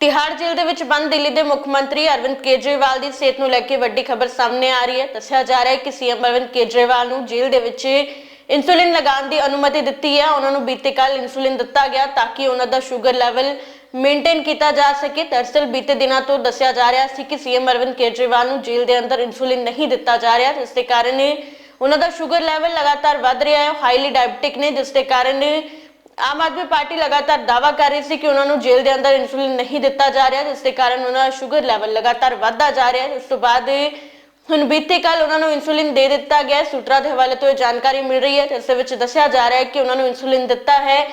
ਤਿਹਾੜ ਜੇਲ੍ਹ ਦੇ ਵਿੱਚ ਬੰਦ ਦਿੱਲੀ ਦੇ ਮੁੱਖ ਮੰਤਰੀ ਅਰਵਿੰਦ ਕੇਜਰੀਵਾਲ ਦੀ ਸਿਹਤ ਨੂੰ ਲੈ ਕੇ ਵੱਡੀ ਖਬਰ ਸਾਹਮਣੇ ਆ ਰਹੀ ਹੈ। ਦੱਸਿਆ ਜਾ ਰਿਹਾ ਹੈ ਕਿ ਸੀਐਮ ਅਰਵਿੰਦ ਕੇਜਰੀਵਾਲ ਨੂੰ ਜੇਲ੍ਹ ਦੇ ਵਿੱਚ ਇਨਸੂਲਿਨ ਲਗਾਉਣ ਦੀ ਅਨੁਮਤੀ ਦਿੱਤੀ ਹੈ। ਉਹਨਾਂ ਨੂੰ ਬੀਤੇ ਕੱਲ ਇਨਸੂਲਿਨ ਦਿੱਤਾ ਗਿਆ ਤਾਂ ਕਿ ਉਹਨਾਂ ਦਾ ਸ਼ੂਗਰ ਲੈਵਲ ਮੇਨਟੇਨ ਕੀਤਾ ਜਾ ਸਕੇ। ਦਰਅਸਲ ਬੀਤੇ ਦਿਨਾਂ ਤੋਂ ਦੱਸਿਆ ਜਾ ਰਿਹਾ ਸੀ ਕਿ ਸੀਐਮ ਅਰਵਿੰਦ ਕੇਜਰੀਵਾਲ ਨੂੰ ਜੇਲ੍ਹ ਦੇ ਅੰਦਰ ਇਨਸੂਲਿਨ ਨਹੀਂ ਦਿੱਤਾ ਜਾ ਰਿਹਾ, ਜਿਸ ਦੇ ਕਾਰਨ ਉਹਨਾਂ ਦਾ ਸ਼ੂਗਰ ਲੈਵਲ ਲਗਾਤਾਰ ਵੱਧ ਰਿਹਾ ਹੈ। ਹਾਈਲੀ ਡਾਇਬਟਿਕ ਨੇ, ਜਿਸ ਦੇ ਕਾਰਨ ਆਮ ਆਦਮੀ ਪਾਰਟੀ ਲਗਾਤਾਰ ਦਾਵਾ ਕਰ ਰਹੀ ਸੀ ਕਿ ਉਹਨਾਂ ਨੂੰ ਜੇਲ੍ਹ ਦੇ ਅੰਦਰ ਇਨਸੂਲਿਨ ਨਹੀਂ ਦਿੱਤਾ ਜਾ ਰਿਹਾ, ਜਿਸ ਦੇ ਕਾਰਨ ਉਹਨਾਂ ਦਾ ਸ਼ੂਗਰ ਲੈਵਲ ਲਗਾਤਾਰ ਵੱਧਦਾ ਜਾ ਰਿਹਾ ਹੈ। ਉਸ ਤੋਂ ਬਾਅਦ ਹੁਣ ਬੀਤੇ ਕੱਲ ਉਹਨਾਂ ਨੂੰ ਇਨਸੂਲਿਨ ਦੇ ਦਿੱਤਾ ਗਿਆ ਸੂਤਰਾਂ ਦੇ ਹਵਾਲੇ ਤੋਂ ਇਹ ਜਾਣਕਾਰੀ ਮਿਲ ਰਹੀ ਹੈ, ਜਿਸ ਵਿੱਚ ਦੱਸਿਆ ਜਾ ਰਿਹਾ ਹੈ ਕਿ ਉਹਨਾਂ ਨੂੰ ਇਨਸੂਲਿਨ ਦਿੱਤਾ ਹੈ।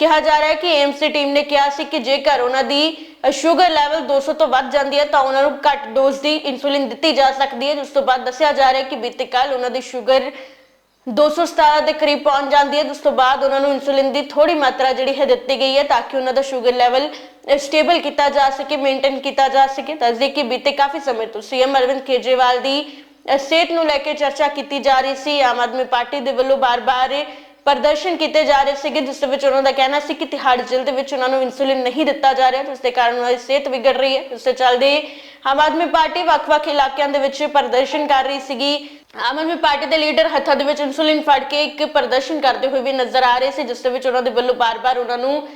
ਕਿਹਾ ਜਾ ਰਿਹਾ ਹੈ ਕਿ ਏਮਸ ਦੀ ਟੀਮ ਨੇ ਕਿਹਾ ਸੀ ਕਿ ਜੇਕਰ ਉਹਨਾਂ ਦੀ ਸ਼ੂਗਰ ਲੈਵਲ 200 ਤੋਂ ਵੱਧ ਜਾਂਦੀ ਹੈ, ਤਾਂ ਉਹਨਾਂ ਨੂੰ ਘੱਟ ਡੋਜ਼ ਦੀ ਇਨਸੂਲਿਨ ਦਿੱਤੀ ਜਾ ਸਕਦੀ ਹੈ। ਜਿਸ ਤੋਂ ਬਾਅਦ ਦੱਸਿਆ ਜਾ ਰਿਹਾ ਹੈ ਕਿ ਬੀਤੇ ਕੱਲ ਉਹਨਾਂ ਦੀ ਸ਼ੂਗਰ 217 ਦੇ ਕਰੀਬ ਪਹੁੰਚ ਜਾਂਦੀ ਹੈ। ਜਿਸ ਤੋਂ ਬਾਅਦ ਉਹਨਾਂ ਨੂੰ ਇਨਸੂਲਿਨ ਦੀ ਥੋੜੀ ਮਾਤਰਾ ਜਿਹੜੀ ਹੈ ਦਿੱਤੀ ਗਈ ਹੈ ਤਾਂ ਕਿ ਉਹਨਾਂ ਦਾ ਸ਼ੂਗਰ ਲੈਵਲ ਸਟੇਬਲ ਕੀਤਾ ਜਾ ਸਕੇ ਮੇਨਟੇਨ ਕੀਤਾ ਜਾ ਸਕੇ। ਦੱਸਦੇ ਕਿ ਬੀਤੇ ਕਾਫੀ ਸਮੇਂ ਤੋਂ ਸੀਐਮ ਅਰਵਿੰਦ ਕੇਜਰੀਵਾਲ ਦੀ ਅ, ਸਿਹਤ ਨੂੰ ਲੈ ਕੇ ਚਰਚਾ ਕੀਤੀ ਜਾ ਰਹੀ ਸੀ। ਆਮ ਆਦਮੀ ਪਾਰਟੀ ਦੇ ਵੱਲੋਂ ਬਾਰ-ਬਾਰ ਪ੍ਰਦਰਸ਼ਨ ਕੀਤੇ ਜਾ ਰਹੇ ਸੀਗੇ ਜਿਸ ਵਿੱਚ ਉਹਨਾਂ ਦਾ ਕਹਿਣਾ ਸੀ ਕਿ ਤਿਹਾੜ ਜੇਲ੍ਹ ਦੇ ਵਿੱਚ ਉਹਨਾਂ ਨੂੰ ਇਨਸੂਲਿਨ ਨਹੀਂ ਦਿੱਤਾ ਜਾ ਰਿਹਾ ਜਿਸ ਦੇ ਕਾਰਨ ਉਹਨਾਂ ਦੀ ਸਿਹਤ ਵਿਗੜ ਰਹੀ ਹੈ। ਇਸ ਦੇ ਚੱਲਦੇ ਆਮ ਆਦਮੀ ਪਾਰਟੀ ਵੱਖ-ਵੱਖ ਇਲਾਕਿਆਂ ਦੇ ਵਿੱਚ ਪ੍ਰਦਰਸ਼ਨ ਕਰ ਰਹੀ ਸੀਗੀ। ਆਮ ਆਦਮੀ ਪਾਰਟੀ ਦੇ ਲੀਡਰ ਹੱਥਾਂ ਦੇ ਵਿੱਚ ਇਨਸੂਲਿਨ ਫੜ ਕੇ ਇੱਕ ਪ੍ਰਦਰਸ਼ਨ ਕਰਦੇ ਹੋਏ ਵੀ ਨਜ਼ਰ ਆ ਰਹੇ ਸੀ, ਜਿਸ ਦੇ ਵਿੱਚ ਉਹਨਾਂ ਦੇ ਵੱਲੋਂ ਬਾਰ-ਬਾਰ ਉਹਨਾਂ ਨੂੰ,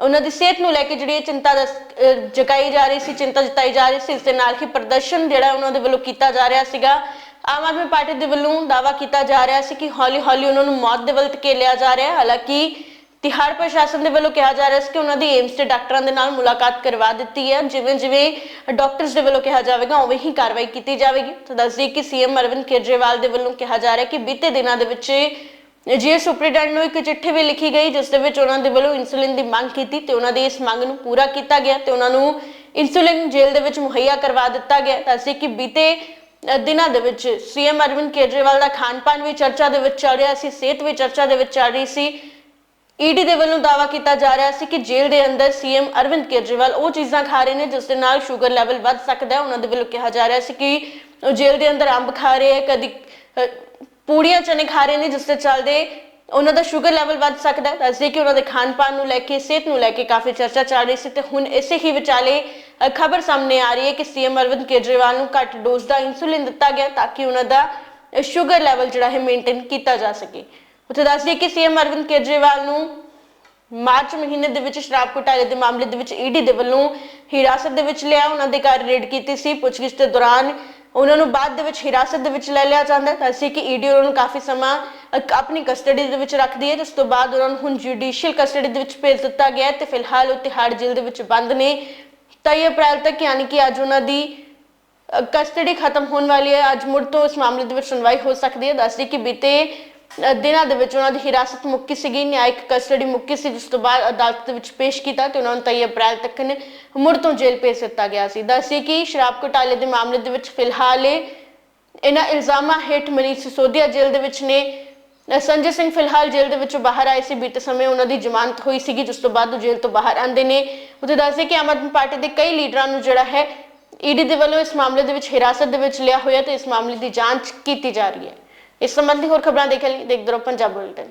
ਉਹਨਾਂ ਦੀ ਸਿਹਤ ਨੂੰ ਲੈ ਕੇ ਜਿਹੜੀ ਇਹ ਚਿੰਤਾ ਦਸ- ਜਗਾਈ ਜਾ ਰਹੀ ਸੀ, ਚਿੰਤਾ ਜਤਾਈ ਜਾ ਰਹੀ ਸੀ, ਇਸ ਦੇ ਨਾਲ ਹੀ ਪ੍ਰਦਰਸ਼ਨ ਜਿਹੜਾ ਉਹਨਾਂ ਦੇ ਵੱਲੋਂ ਕੀਤਾ ਜਾ ਰਿਹਾ ਸੀਗਾ। ਆਮ ਆਦਮੀ ਪਾਰਟੀ ਦੇ ਵੱਲੋਂ ਦਾਵਾ ਕੀਤਾ ਜਾ ਰਿਹਾ ਸੀ ਕਿ ਹੌਲੀ-ਹੌਲੀ ਉਹਨਾਂ ਨੂੰ ਮੌਤ ਦੇ ਵੱਲ ਧਕੇਲਿਆ ਜਾ ਰਿਹਾ ਹਾਲਾਂਕਿ ਤਿਹਾੜ ਪ੍ਰਸ਼ਾਸਨ ਦੇ ਵੱਲੋਂ ਕਿਹਾ ਜਾ ਰਿਹਾ ਸੀ ਕਿ ਉਹਨਾਂ ਦੀ ਏਮਸ ਦੇ ਡਾਕਟਰਾਂ ਦੇ ਨਾਲ ਮੁਲਾਕਾਤ ਕਰਵਾ ਦਿੱਤੀ ਹੈ। ਜਿਵੇਂ ਜਿਵੇਂ ਡਾਕਟਰਸ ਦੇ ਵੱਲੋਂ ਕਿਹਾ ਜਾਵੇਗਾ, ਉਵੇਂ ਹੀ ਕਾਰਵਾਈ ਕੀਤੀ ਜਾਵੇਗੀ। ਤਾਂ ਦੱਸਦੀ ਕਿ ਸੀਐਮ ਅਰਵਿੰਦ ਕੇਜਰੀਵਾਲ ਦੇ ਵੱਲੋਂ ਕਿਹਾ ਜਾ ਰਿਹਾ ਕਿ ਬੀਤੇ ਦਿਨਾਂ ਦੇ ਵਿੱਚ ਜੀ ਸੁਪਰੀਡੈਂਟ ਨੂੰ ਇੱਕ ਚਿੱਠੀ ਵੀ ਲਿਖੀ ਗਈ, ਜਿਸ ਦੇ ਵਿੱਚ ਉਹਨਾਂ ਦੇ ਵੱਲੋਂ ਇਨਸੂਲਿਨ ਦੀ ਮੰਗ ਕੀਤੀ ਤੇ ਉਹਨਾਂ ਦੀ ਇਸ ਮੰਗ ਨੂੰ ਪੂਰਾ ਕੀਤਾ ਗਿਆ ਤੇ ਉਹਨਾਂ ਨੂੰ ਇਨਸੂਲਿਨ ਜੇਲ੍ਹ ਦੇ ਵਿੱਚ ਮੁਹੱਈਆ ਕਰਵਾ ਦਿੱਤਾ ਗਿਆ। ਤਾਂ ਅਸੀਂ ਕਿ ਬੀਤੇ ਦਿਨਾਂ ਦੇ ਵਿੱਚ ਸੀਐਮ ਅਰਵਿੰਦ ਕੇਜਰੀਵਾਲ ਦਾ ਖਾਣ-ਪਾਨ ਵੀ ਚਰਚਾ ਦੇ ਵਿੱਚ ਚੱਲ ਰਿਹਾ ਸੀ, ਸਿਹਤ ਵੀ ਚਰਚਾ ਦੇ ਵਿੱਚ ਚੱਲ ਰਹੀ ਸੀ। ਈਡੀ ਦੇ ਵੱਲੋਂ ਦਾਵਾ ਕੀਤਾ ਜਾ ਰਿਹਾ ਸੀ ਕਿ ਜੇਲ੍ਹ ਦੇ ਅੰਦਰ ਸੀਐਮ ਅਰਵਿੰਦ ਕੇਜਰੀਵਾਲ ਉਹ ਚੀਜ਼ਾਂ ਖਾ ਰਹੇ ਨੇ, ਜਿਸ ਦੇ ਨਾਲ ਸ਼ੂਗਰ ਲੈਵਲ ਵੱਧ ਸਕਦਾ ਹੈ। ਉਹਨਾਂ ਦੇ ਵੱਲੋਂ ਕਿਹਾ ਜਾ ਰਿਹਾ ਸੀ ਕਿ ਉਹ ਜੇਲ੍ਹ ਦੇ ਅੰਦਰ ਅੰਬ ਖਾ ਰਹੇ ਹੈ, ਕਦੀ ਪੂੜੀਆਂ ਚਨੇ ਖਾ ਰਹੇ ਨੇ, ਜਿਸ ਦੇ ਚੱਲਦੇ ਉਹਨਾਂ ਦਾ ਸ਼ੂਗਰ ਲੈਵਲ ਵੱਧ ਸਕਦਾ ਹੈ। ਦੱਸਦੇ ਕਿ ਉਹਨਾਂ ਦੇ ਖਾਣ-ਪਾਨ ਨੂੰ ਲੈ ਕੇ, ਸਿਹਤ ਨੂੰ ਲੈ ਕੇ ਕਾਫੀ ਚਰਚਾ ਚੱਲ ਰਹੀ ਸੀ ਤੇ ਹੁਣ ਇਸੇ ਹੀ ਵਿਚਾਲੇ ਖਬਰ ਸਾਹਮਣੇ ਆ ਰਹੀ ਹੈ ਕਿ ਸੀਐਮ ਅਰਵਿੰਦ ਕੇਜਰੀਵਾਲ ਨੂੰ ਘੱਟ ਡੋਜ਼ ਦਾ ਇਨਸੂਲਿਨ ਦਿੱਤਾ ਗਿਆ ਤਾਂ ਕਿ ਉਹਨਾਂ ਦਾ ਸ਼ੂਗਰ ਲੈਵਲ ਜਿਹੜਾ ਹੈ ਮੇਨਟੇਨ ਕੀਤਾ ਜਾ ਸਕੇ। ਉੱਥੇ ਦੱਸ ਦਈਏ ਕਿ ਸੀਐਮ ਅਰਵਿੰਦ ਕੇਜਰੀਵਾਲ ਨੂੰ ਮਾਰਚ ਮਹੀਨੇ ਦੇ ਵਿੱਚ ਸ਼ਰਾਬ ਘੁਟਾਲੇ ਦੇ ਮਾਮਲੇ ਦੇ ਵਿੱਚ ਈਡੀ ਦੇ ਵੱਲੋਂ ਹਿਰਾਸਤ ਦੇ ਵਿੱਚ ਲਿਆ, ਉਹਨਾਂ ਦੇ ਘਰ ਰੇਡ ਕੀਤੀ ਸੀ, ਪੁੱਛਗਿੱਛ ਦੇ ਦੌਰਾਨ ਉਹਨਾਂ ਨੂੰ ਬਾਅਦ ਦੇ ਵਿੱਚ ਹਿਰਾਸਤ ਦੇ ਵਿੱਚ ਲੈ ਲਿਆ ਜਾਂਦਾ ਤਾਂ ਅਸੀਂ ਕਿ ਈਡੀ ਉਹਨਾਂ ਨੂੰ ਕਾਫੀ ਸਮਾਂ ਆਪਣੀ ਕਸਟਡੀ ਦੇ ਵਿੱਚ ਰੱਖਦੀ ਹੈ, ਜਿਸ ਤੋਂ ਬਾਅਦ ਉਹਨਾਂ ਨੂੰ ਹੁਣ ਜੁਡੀਸ਼ੀਅਲ ਕਸਟਡੀ ਦੇ ਵਿੱਚ ਭੇਜ ਦਿੱਤਾ ਗਿਆ ਹੈ ਤੇ ਫਿਲਹਾਲ ਉਹ ਤਿਹਾੜ ਜੇਲ੍ਹ ਦੇ ਵਿੱਚ ਬੰਦ ਨੇ। 23 ਅਪ੍ਰੈਲ ਤੱਕ ਯਾਨੀ ਕਿ ਅੱਜ ਉਹਨਾਂ ਦੀ ਕਸਟਡੀ ਖਤਮ ਹੋਣ ਵਾਲੀ ਹੈ। ਅੱਜ ਮੁੜ ਤੋਂ ਇਸ ਮਾਮਲੇ ਦੇ ਵਿੱਚ ਸੁਣਵਾਈ ਹੋ ਸਕਦੀ ਹੈ। ਦੱਸਦੀ ਕਿ ਬੀਤੇ ਅ, ਦਿਨਾਂ ਦੇ ਵਿੱਚ ਉਹਨਾਂ ਦੀ ਹਿਰਾਸਤ ਮੁੱਕੀ ਸੀਗੀ ਨਿਆਇਕ ਕਸਟਡੀ ਮੁੱਕੀ ਸੀ ਜਿਸ ਤੋਂ ਬਾਅਦ ਅਦਾਲਤ ਦੇ ਵਿੱਚ ਪੇਸ਼ ਕੀਤਾ ਤੇ ਉਹਨਾਂ ਨੂੰ 23 ਅਪ੍ਰੈਲ ਤੱਕ ਨੇ ਮੁੜ ਤੋਂ ਜੇਲ੍ਹ ਭੇਜ ਦਿੱਤਾ ਗਿਆ ਸੀ। ਦੱਸਦੀ ਕਿ ਸ਼ਰਾਬ ਘੁਟਾਲੇ ਦੇ ਮਾਮਲੇ ਦੇ ਵਿੱਚ ਫਿਲਹਾਲ ਇਹ ਇਹਨਾਂ ਇਲਜ਼ਾਮਾਂ ਹੇਠ ਮਨੀਸ਼ ਸਿਸੋਦੀਆ ਜੇਲ੍ਹ ਦੇ ਵਿੱਚ ਨੇ ਅ, ਸੰਜੇ ਸਿੰਘ ਫਿਲਹਾਲ ਜੇਲ੍ਹ ਦੇ ਵਿੱਚੋਂ ਬਾਹਰ ਆਏ ਸੀ। ਬੀਤੇ ਸਮੇਂ ਉਹਨਾਂ ਦੀ ਜ਼ਮਾਨਤ ਹੋਈ ਸੀਗੀ ਜਿਸ ਤੋਂ ਬਾਅਦ ਉਹ ਜੇਲ੍ਹ ਤੋਂ ਬਾਹਰ ਆਂਦੇ ਨੇ। ਉਹਦੇ ਦੱਸਦੇ ਕਿ ਆਮ ਆਦਮੀ ਪਾਰਟੀ ਦੇ ਕਈ ਲੀਡਰਾਂ ਨੂੰ ਜਿਹੜਾ ਹੈ ਈਡੀ ਦੇ ਵੱਲੋਂ ਇਸ ਮਾਮਲੇ ਦੇ ਵਿੱਚ ਹਿਰਾਸਤ ਦੇ ਵਿੱਚ ਲਿਆ ਹੋਇਆ ਤੇ ਇਸ ਮਾਮਲੇ ਦੀ ਜਾਂਚ ਕੀਤੀ ਜਾ ਰਹੀ ਹੈ। ਇਸ ਸੰਬੰਧੀ ਹੋਰ ਖਬਰਾਂ ਦੇਖਣ ਲਈ ਦੇਖਦੇ ਰਹੋ ਪੰਜਾਬ ਬੁਲੇਟਿਨ।